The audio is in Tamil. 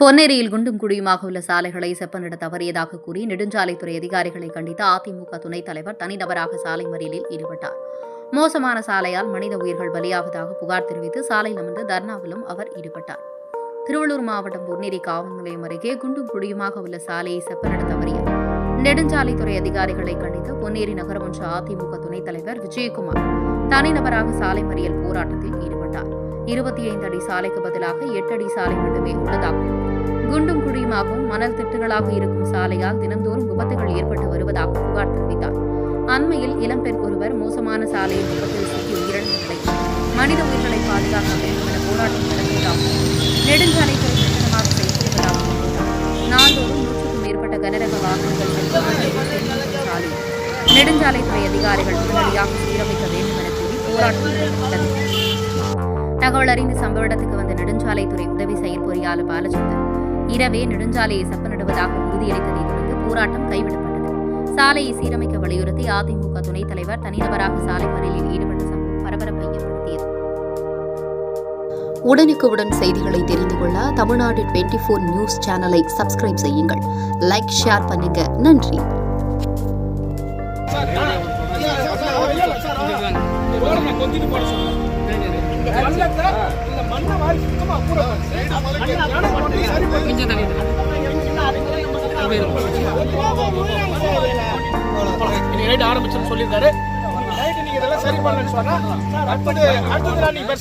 பொன்னேரியில் குண்டும் குழியுமாக உள்ள சாலைகளை செப்பனிட தவறியதாக கூறி நெடுஞ்சாலைத்துறை அதிகாரிகளை கண்டித்த அதிமுக துணைத் தலைவர் தனிநபராக சாலை மறியலில் ஈடுபட்டார். மோசமான சாலையால் மனித உயிர்கள் பலியாவதாக புகார் தெரிவித்து சாலையில் அமர்ந்து தர்ணாவிலும் அவர் ஈடுபட்டார். திருவள்ளூர் மாவட்டம் பொன்னேரி காவல் நிலையம் அருகே குண்டும் குழியுமாக உள்ள சாலையை செப்பனிட தவறிய நெடுஞ்சாலைத்துறை அதிகாரிகளை கண்டித்து பொன்னேரி நகரமன்ற அதிமுக துணைத் தலைவர் விஜயகுமார் தனிநபராக சாலை மறியல் போராட்டத்தில் ஈடுபட்டார். இருபத்தி ஐந்து அடி சாலைக்கு பதிலாக எட்டு அடி சாலை மட்டுமே உள்ளதாகவும் குண்டும் குழியுமாகவும் மணல் திட்டுகளாக இருக்கும் சாலையால் தினந்தோறும் விபத்துகள் ஏற்பட்டு வருவதாக புகார் தெரிவித்தார். அண்மையில் இளம்பெண் ஒருவர் மோசமான சாலையில் விபத்தில் சிக்கி உயிரிழந்த நிலையில் மனித உயிர்களை பாதுகாக்க வேண்டும் என போராட்டம் நடத்தியதாகவும் நெடுஞ்சாலைத்துறை கட்டணமாக செயல்படுவதாகவும் நாள்தோறும் நூற்றுக்கும் மேற்பட்ட கனரக வாகனங்கள் சாலை. நெடுஞ்சாலைத்துறை அதிகாரிகள் உடனடியாக சீரமைக்க வேண்டும் என கூறி போராட்டம் நடத்தப்பட்டது தகவல் அறிந்து சம்பவ இடத்துக்கு வந்த நெடுஞ்சாலைத்துறை உதவி செயற்பொறியாளர் பாலச்சந்திரன் இரவே நெடுஞ்சாலையை செப்பனிடுவதாக உறுதியளித்ததை தொடர்ந்து போராட்டம் கைவிடப்பட்டது சாலையை சீரமைக்க வலியுறுத்தி அதிமுக துணைத் தலைவர் தனிநபராக சாலை மறியலில் ஈடுபட்ட சம்பவம் பரபரப்பை ஏற்படுத்தியது உடனுக்குடன் செய்திகளை தெரிந்து கொள்ள தமிழ்நாடு டுவெண்ட்டி ஃபோர் நியூஸ் சேனலை சப்ஸ்கிரைப் செய்யுங்கள் லைக் ஷேர் பண்ணுங்க நன்றி கொஞ்சம் போட சொல்லுங்க ஆரம்பிச்சுன்னு சொல்லியிருக்காரு. நீங்க இதெல்லாம் சரி பண்ணலன்னு சொன்னா அடுத்தது அடுத்தது நீங்க